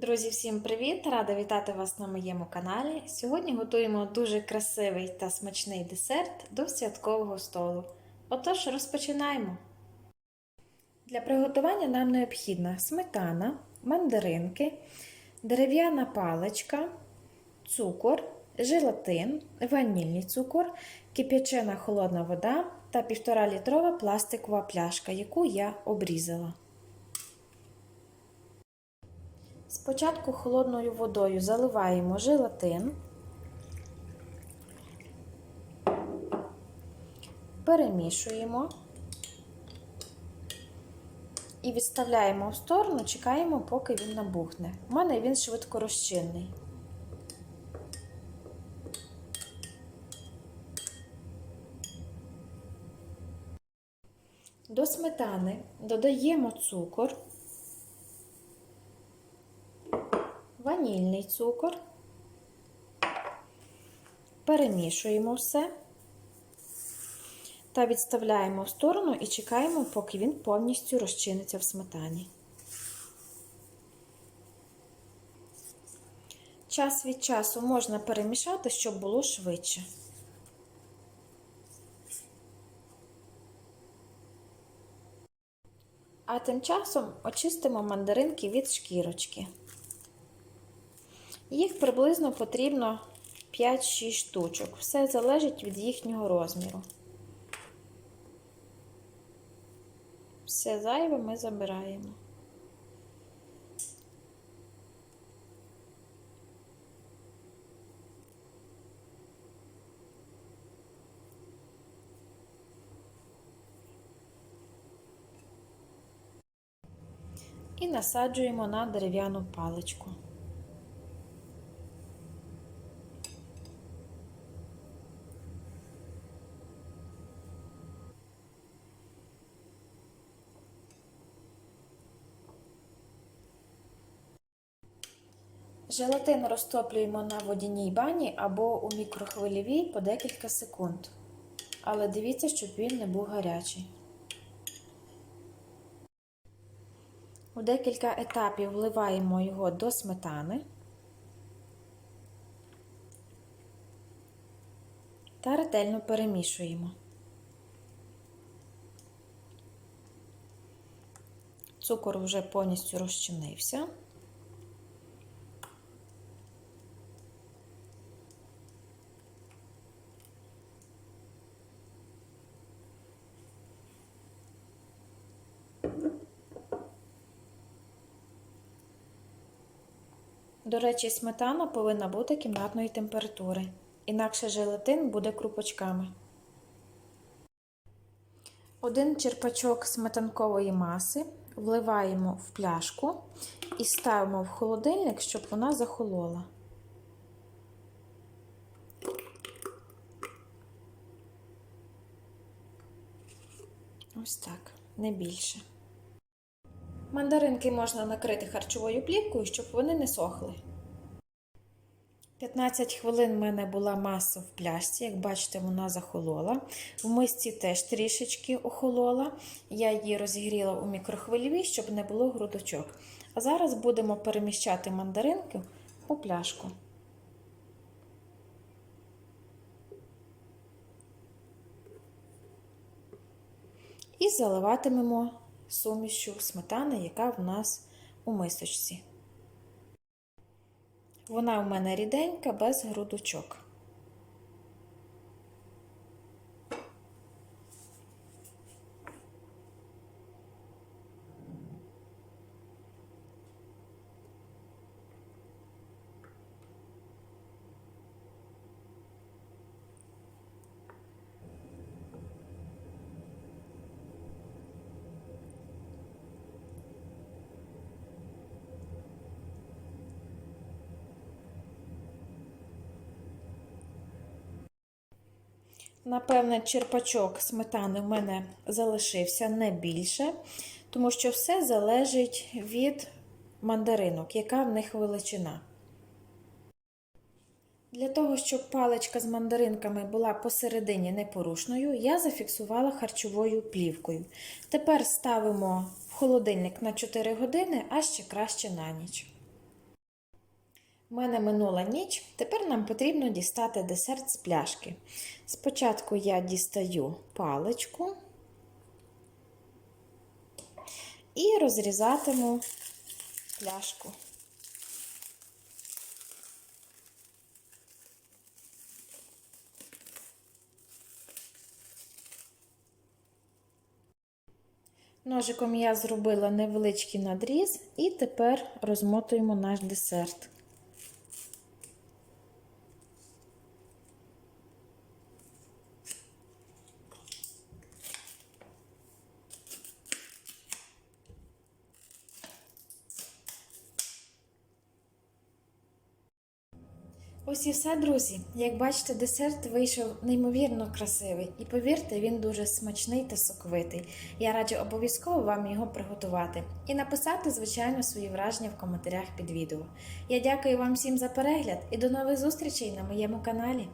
Друзі, всім привіт! Рада вітати вас на моєму каналі. Сьогодні готуємо дуже красивий та смачний десерт до святкового столу. Отож, розпочинаємо. Для приготування нам необхідна сметана, мандаринки, дерев'яна паличка, цукор, желатин, ванільний цукор, кип'ячена холодна вода та 1,5 літрова пластикова пляшка, яку я обрізала. Спочатку холодною водою заливаємо желатин, перемішуємо і відставляємо в сторону, чекаємо, поки він набухне. У мене він швидко розчинний. До сметани додаємо цукор. Ванільний цукор, перемішуємо все та відставляємо в сторону і чекаємо, поки він повністю розчиниться в сметані. Час від часу можна перемішати, щоб було швидше. А тим часом очистимо мандаринки від шкірочки. Їх приблизно потрібно 5-6 штучок. Все залежить від їхнього розміру. Все зайве ми забираємо. І насаджуємо на дерев'яну паличку. Желатин розтоплюємо на водяній бані або у мікрохвильовій по декілька секунд. Але дивіться, щоб він не був гарячий. У декілька етапів вливаємо його до сметани та ретельно перемішуємо. Цукор вже повністю розчинився. До речі, сметана повинна бути кімнатної температури, інакше желатин буде крупочками. Один черпачок сметанкової маси вливаємо в пляшку і ставимо в холодильник, щоб вона захолола. Ось так, не більше. Мандаринки можна накрити харчовою плівкою, щоб вони не сохли. 15 хвилин в мене була маса в пляшці, як бачите, вона захолола. В мисці теж трішечки охолола. Я її розігріла у мікрохвильовій, щоб не було грудочок. А зараз будемо переміщати мандаринки у пляшку. І заливатимемо сумішю сметани, яка в нас у мисочці. Вона в мене ріденька, без грудочок. Напевне, черпачок сметани в мене залишився не більше, тому що все залежить від мандаринок, яка в них величина. Для того, щоб паличка з мандаринками була посередині непорушною, я зафіксувала харчовою плівкою. Тепер ставимо в холодильник на 4 години, а ще краще на ніч. У мене минула ніч, тепер нам потрібно дістати десерт з пляшки. Спочатку я дістаю паличку і розрізатиму пляшку. Ножиком я зробила невеличкий надріз і тепер розмотуємо наш десерт. Ось і все, друзі. Як бачите, десерт вийшов неймовірно красивий, і повірте, він дуже смачний та соковитий. Я раджу обов'язково вам його приготувати і написати, звичайно, свої враження в коментарях під відео. Я дякую вам всім за перегляд і до нових зустрічей на моєму каналі.